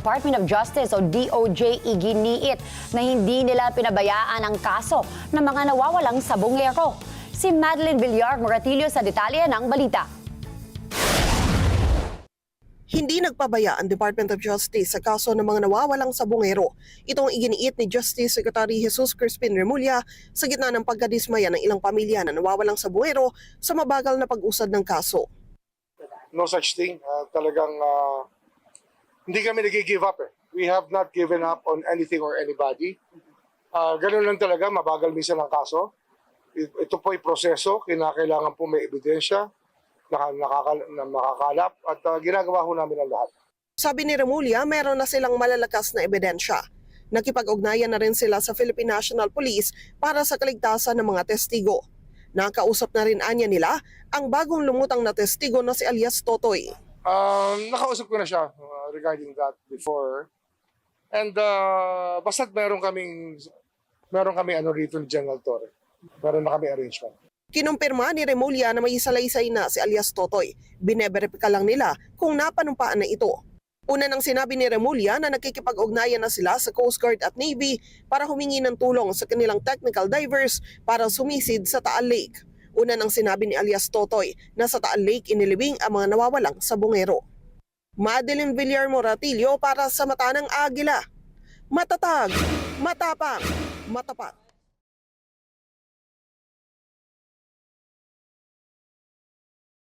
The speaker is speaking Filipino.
Department of Justice o DOJ iginiit na hindi nila pinabayaan ang kaso ng mga nawawalang sabongero. Si Madeline Villar Moratillo sa detalye ng balita. Hindi nagpabaya ang Department of Justice sa kaso ng mga nawawalang sabongero. Itong iginiit ni Justice Secretary Jesus Crispin Remulla sa gitna ng pagkadismaya ng ilang pamilya na nawawalang sabongero sa mabagal na pag-usad ng kaso. no such thing. Uh, talagang uh, hindi kami nag-give up eh. We have not given up on anything or anybody. Uh, ganun lang talaga, mabagal minsan ang kaso. Ito po ay proseso, kinakailangan po may ebidensya, na makakalap, at uh, ginagawa ho namin ang lahat. Sabi ni Remulla, meron na silang malalakas na ebidensya. Nakipag-ugnayan na rin sila sa Philippine National Police para sa kaligtasan ng mga testigo. Nakausap na rin anya nila ang bagong lumutang na testigo na si alias Totoy. Um, nakausap ko na siya uh, regarding that before. And uh, basta't meron kaming meron kami ano rito ni General Torre. Meron na kami arrangement. Kinumpirma ni Remulla na may salaysay na si alias Totoy. Bineberipika lang nila kung napanumpaan na ito. Una nang sinabi ni Remulla na nakikipag-ugnayan na sila sa Coast Guard at Navy para humingi ng tulong sa kanilang technical divers para sumisid sa Taal Lake. Una nang sinabi ni alias Totoy na sa Taal Lake inilibing ang mga nawawalang sabongero. Madeline Villar Moratillo para sa Mata ng Agila. Matatag, matapang, matapat.